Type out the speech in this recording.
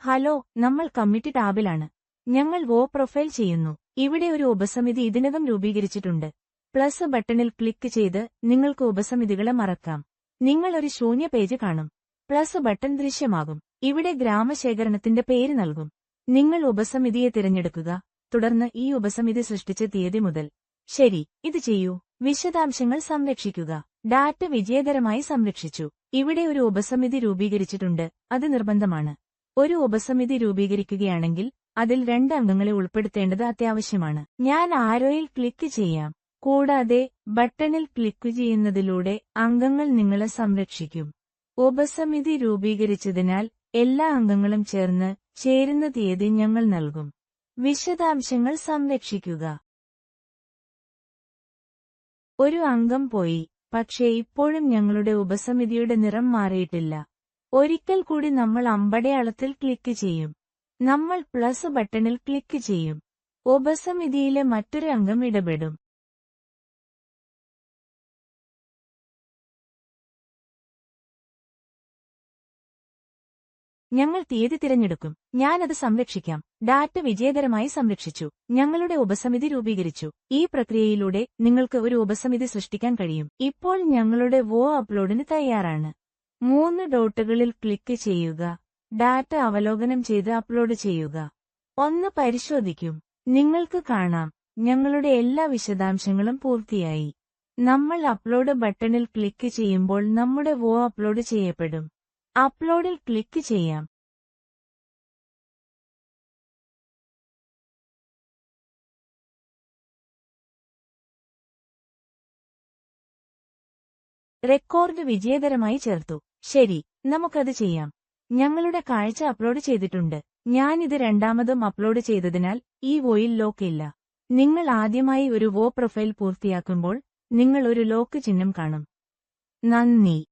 Hello നമ്മൾ committee ടാബിലാണ്. ഞങ്ങൾ വോ പ്രൊഫൈൽ ചെയ്യുന്നു. ഇവിടെ ഒരു ഉപസമിതി ഇതിനകം രൂപീകരിച്ചിട്ടുണ്ട്. പ്ലസ് ബട്ടണിൽ ക്ലിക്ക് ചെയ്ത് നിങ്ങൾക്ക് ഉപസമിതികളെ മറക്കാം. നിങ്ങൾ ഒരു ശൂന്യ പേജ് കാണും. പ്ലസ് ബട്ടൺ ദൃശ്യമാകും. ഇവിടെ ഗ്രാമശേഖരണത്തിന്റെ പേര് നൽകും. നിങ്ങൾ ഉപസമിതിയെ തിരഞ്ഞെടുക്കുക. തുടർന്ന് ഈ ഉപസമിതി സൃഷ്ടിച്ച തീയതി മുതൽ. ശരി ഇത് ചെയ്യൂ. വിശദാംശങ്ങൾ സംരക്ഷിക്കുക. ഡാറ്റ വിജയകരമായി സംരക്ഷിച്ചു. ഇവിടെ ഒരു ഉപസമിതി രൂപീകരിച്ചിട്ടുണ്ട്. അത് നിർബന്ധമാണ്. ഒരു ഉപസമിതി രൂപീകരിക്കുകയാണെങ്കിൽ അതിൽ രണ്ട് അംഗങ്ങളെ ഉൾപ്പെടുത്തേണ്ടത് അത്യാവശ്യമാണ്. ഞാൻ ആരോയിൽ ക്ലിക്ക് ചെയ്യാം. കൂടാതെ ബട്ടണിൽ ക്ലിക്ക് ചെയ്യുന്നതിലൂടെ അംഗങ്ങൾ നിങ്ങളെ സംരക്ഷിക്കും. ഉപസമിതി രൂപീകരിച്ചതിനാൽ എല്ലാ അംഗങ്ങളും ചേർന്ന് ചേരുന്ന തീയതി ഞങ്ങൾ നൽകും. വിശദാംശങ്ങൾ സംരക്ഷിക്കുക. ഒരു അംഗം പോയി പക്ഷേ ഇപ്പോഴും ഞങ്ങളുടെ ഉപസമിതിയുടെ നിറം മാറിയിട്ടില്ല. ഒരിക്കൽ കൂടി നമ്മൾ അമ്പടയാളത്തിൽ ക്ലിക്ക് ചെയ്യും. നമ്മൾ പ്ലസ് ബട്ടണിൽ ക്ലിക്ക് ചെയ്യും. ഉപസമിതിയിലെ മറ്റൊരു അംഗം ഇടപെടും. ഞങ്ങൾ തീയതി തിരഞ്ഞെടുക്കും. ഞാനത് സംരക്ഷിക്കാം. ഡാറ്റ വിജയകരമായി സംരക്ഷിച്ചു. ഞങ്ങളുടെ ഉപസമിതി രൂപീകരിച്ചു. ഈ പ്രക്രിയയിലൂടെ നിങ്ങൾക്ക് ഒരു ഉപസമിതി സൃഷ്ടിക്കാൻ കഴിയും. ഇപ്പോൾ ഞങ്ങളുടെ വോ അപ്ലോഡിന് തയ്യാറാണ്. മൂന്ന് ഡോട്ടുകളിൽ ക്ലിക്ക് ചെയ്യുക. ഡാറ്റ അവലോകനം ചെയ്ത് അപ്ലോഡ് ചെയ്യുക. ഒന്ന് പരിശോധിക്കും. നിങ്ങൾക്ക് കാണാം. ഞങ്ങളുടെ എല്ലാ വിശദാംശങ്ങളും പൂർത്തിയായി. നമ്മൾ അപ്ലോഡ് ബട്ടണിൽ ക്ലിക്ക് ചെയ്യുമ്പോൾ നമ്മുടെ വോ അപ്ലോഡ് ചെയ്യപ്പെടും. അപ്ലോഡിൽ ക്ലിക്ക് ചെയ്യാം. റെക്കോർഡ് വിജയകരമായി ചേർത്തു. ശരി നമുക്കത് ചെയ്യാം. ഞങ്ങളുടെ കാഴ്ച അപ്ലോഡ് ചെയ്തിട്ടുണ്ട്. ഞാനിത് രണ്ടാമതും അപ്ലോഡ് ചെയ്തതിനാൽ ഈ വോയിൽ ലോക്ക് ഇല്ല. നിങ്ങൾ ആദ്യമായി ഒരു വോ പ്രൊഫൈൽ പൂർത്തിയാക്കുമ്പോൾ നിങ്ങൾ ഒരു ലോക്ക് ചിഹ്നം കാണും. നന്ദി.